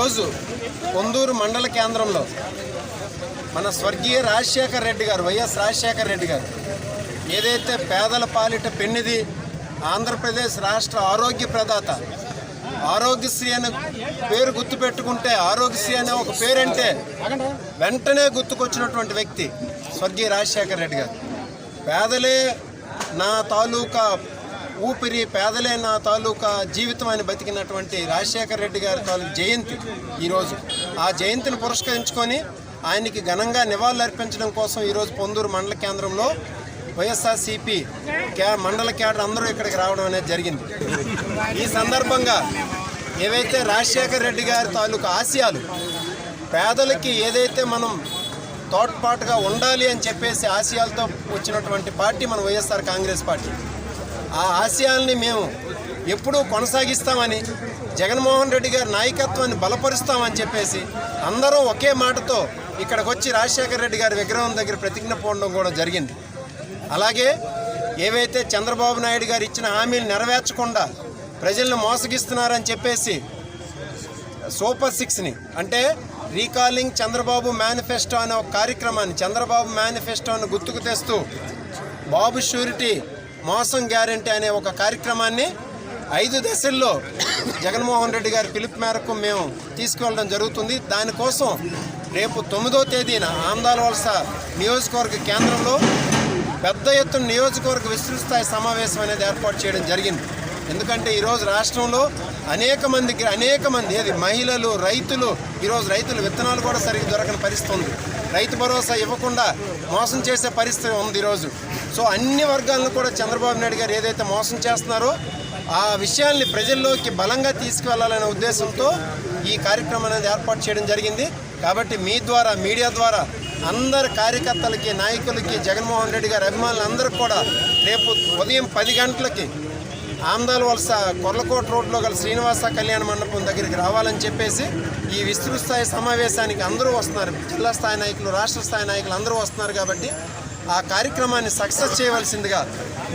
ఈరోజు పొందూరు మండల కేంద్రంలో మన స్వర్గీయ రాజశేఖర్ రెడ్డి గారు వైఎస్ రాజశేఖర్ రెడ్డి గారు ఏదైతే పేదల పాలిట పెన్నిది ఆంధ్రప్రదేశ్ రాష్ట్ర ఆరోగ్య ప్రదాత ఆరోగ్యశ్రీ అనే పేరు గుర్తుపెట్టుకుంటే ఆరోగ్యశ్రీ అనే ఒక పేరంటే వెంటనే గుర్తుకొచ్చినటువంటి వ్యక్తి స్వర్గీయ రాజశేఖర్ రెడ్డి గారు. పేదలే నా తాలూకా ఊపిరి పేదలైన తాలూకా జీవితం అని బతికినటువంటి రాజశేఖర రెడ్డి గారి తాలూకు జయంతి ఈరోజు. ఆ జయంతిని పురస్కరించుకొని ఆయనకి ఘనంగా నివాళులు అర్పించడం కోసం ఈరోజు పొందూరు మండల కేంద్రంలో వైఎస్ఆర్సిపి కే మండల కేడర్ అందరూ ఇక్కడికి రావడం అనేది జరిగింది. ఈ సందర్భంగా ఏవైతే రాజశేఖర రెడ్డి గారి తాలూకు ఆశయాలు పేదలకి ఏదైతే మనం తోడ్పాటుగా ఉండాలి అని చెప్పేసి ఆశయాలతో వచ్చినటువంటి పార్టీ మన వైఎస్ఆర్ కాంగ్రెస్ పార్టీ. ఆ ఆశయాల్ని మేము ఎప్పుడూ కొనసాగిస్తామని జగన్మోహన్ రెడ్డి గారి నాయకత్వాన్ని బలపరుస్తామని చెప్పేసి అందరూ ఒకే మాటతో ఇక్కడికి వచ్చి రాజశేఖర రెడ్డి గారి విగ్రహం దగ్గర ప్రతిజ్ఞ పోవడం కూడా జరిగింది. అలాగే ఏవైతే చంద్రబాబు నాయుడు గారు ఇచ్చిన హామీలు నెరవేర్చకుండా ప్రజలను మోసగిస్తున్నారని చెప్పేసి సూపర్ సిక్స్ని అంటే రీకాలింగ్ చంద్రబాబు మేనిఫెస్టో అనే ఒక కార్యక్రమాన్ని చంద్రబాబు మేనిఫెస్టోను గుర్తుకు తెస్తూ బాబు షూరిటీ మోసం గ్యారంటీ అనే ఒక కార్యక్రమాన్ని ఐదు దశల్లో జగన్మోహన్ రెడ్డి గారి పిలుపు మేరకు మేము తీసుకువెళ్ళడం జరుగుతుంది. దానికోసం రేపు తొమ్మిదో తేదీన ఆందాల వలస నియోజకవర్గ కేంద్రంలో పెద్ద ఎత్తున నియోజకవర్గ విస్తృతస్థాయి సమావేశం అనేది ఏర్పాటు చేయడం జరిగింది. ఎందుకంటే ఈరోజు రాష్ట్రంలో అనేక మందికి అనేక మంది అది మహిళలు రైతులు ఈరోజు రైతులు విత్తనాలు కూడా సరిగ్గా దొరకని పరిస్థితి ఉంది. రైతు భరోసా ఇవ్వకుండా మోసం చేసే పరిస్థితి ఉంది ఈరోజు. సో అన్ని వర్గాలను కూడా చంద్రబాబు నాయుడు గారు ఏదైతే మోసం చేస్తున్నారో ఆ విషయాల్ని ప్రజల్లోకి బలంగా తీసుకువెళ్ళాలనే ఉద్దేశంతో ఈ కార్యక్రమం అనేది ఏర్పాటు చేయడం జరిగింది. కాబట్టి మీ ద్వారా మీడియా ద్వారా అందరి కార్యకర్తలకి నాయకులకి జగన్మోహన్ రెడ్డి గారి అభిమానులు కూడా రేపు ఉదయం పది గంటలకి ఆందాల వలస కొర్లకోట రోడ్లో గల శ్రీనివాస కళ్యాణ మండపం దగ్గరికి రావాలని చెప్పేసి ఈ విస్తృత స్థాయి సమావేశానికి అందరూ వస్తున్నారు జిల్లా స్థాయి నాయకులు రాష్ట్ర స్థాయి నాయకులు అందరూ వస్తున్నారు కాబట్టి ఆ కార్యక్రమాన్ని సక్సెస్ చేయవలసిందిగా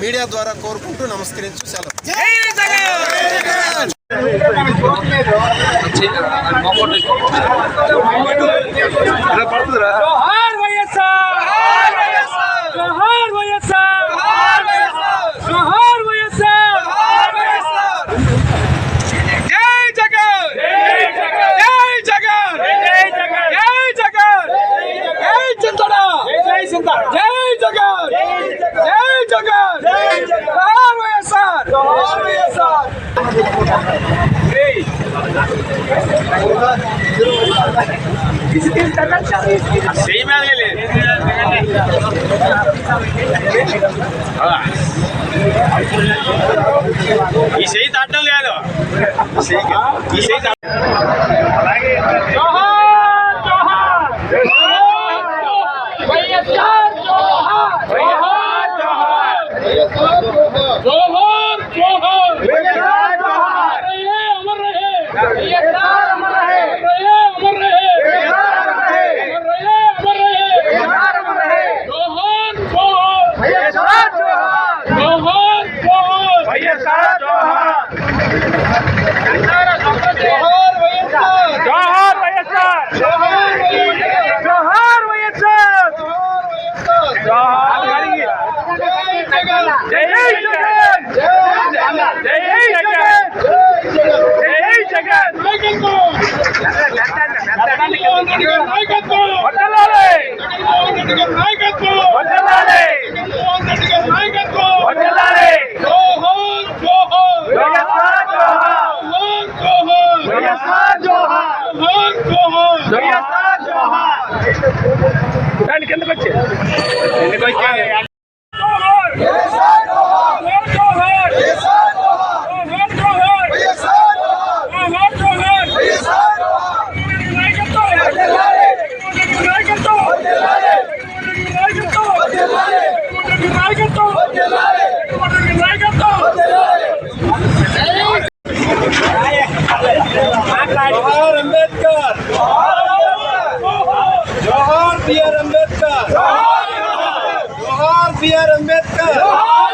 మీడియా ద్వారా కోరుకుంటూ నమస్కరించు సెలవు పడుతుందా ఈ చేయి తట్టం లేదు. ఈ చేయి దాని కిందకు వచ్చి ఎందుకు వచ్చి अम्बेडकर जोहार बी आर अम्बेडकर